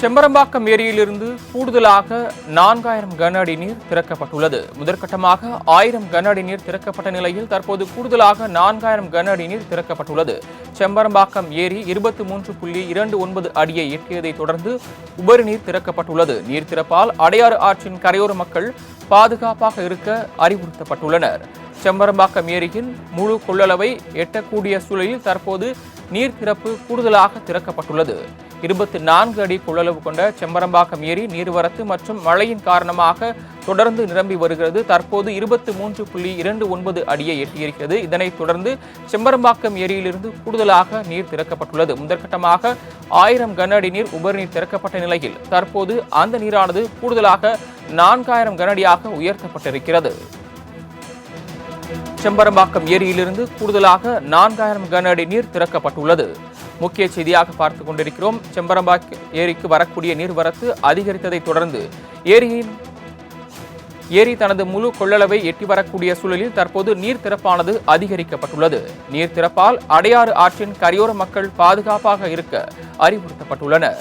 செம்பரம்பாக்கம் ஏரியிலிருந்து கூடுதலாக நான்காயிரம் கன அடி நீர் திறக்கப்பட்டுள்ளது. முதற்கட்டமாக ஆயிரம் கன அடி நீர் திறக்கப்பட்ட நிலையில் தற்போது கூடுதலாக நான்காயிரம் கன அடி நீர் திறக்கப்பட்டுள்ளது. செம்பரம்பாக்கம் ஏரி இருபத்தி மூன்று புள்ளி இரண்டு ஒன்பது அடியை எட்டியதை தொடர்ந்து உபரி நீர் திறக்கப்பட்டுள்ளது. நீர் திறப்பால் அடையாறு ஆற்றின் கரையோர மக்கள் பாதுகாப்பாக இருக்க அறிவுறுத்தப்பட்டுள்ளனர். செம்பரம்பாக்கம் ஏரியின் முழு கொள்ளளவை எட்டக்கூடிய சூழலில் தற்போது நீர் திறப்பு கூடுதலாக திறக்கப்பட்டுள்ளது. இருபத்தி நான்கு அடி கொள்ளளவு கொண்ட செம்பரம்பாக்கம் ஏரி நீர்வரத்து மற்றும் மழையின் காரணமாக தொடர்ந்து நிரம்பி வருகிறது. தற்போது இருபத்தி மூன்று புள்ளி இரண்டு ஒன்பது அடியை எட்டியிருக்கிறது. இதனைத் தொடர்ந்து செம்பரம்பாக்கம் ஏரியிலிருந்து கூடுதலாக நீர் திறக்கப்பட்டுள்ளது. முதற்கட்டமாக ஆயிரம் கன அடி நீர் உபரிநீர் திறக்கப்பட்ட நிலையில் தற்போது அந்த நீரானது கூடுதலாக நான்காயிரம் கனஅடியாக உயர்த்தப்பட்டிருக்கிறது. செம்பரம்பாக்கம் ஏரியிலிருந்து கூடுதலாக நான்காயிரம் கன அடி நீர் திறக்கப்பட்டுள்ளது. முக்கிய செய்தியாக பார்த்து கொண்டிருக்கிறோம். செம்பரம்பாக்கம் ஏரிக்கு வரக்கூடிய நீர்வரத்து அதிகரித்ததை தொடர்ந்து ஏரியின் ஏரி தனது முழு கொள்ளளவை எட்டி வரக்கூடிய சூழலில் தற்போது நீர் திறப்பானது அதிகரிக்கப்பட்டுள்ளது. நீர் திறப்பால் அடையாறு ஆற்றின் கரையோர மக்கள் பாதுகாப்பாக இருக்க அறிவுறுத்தப்பட்டுள்ளனர்.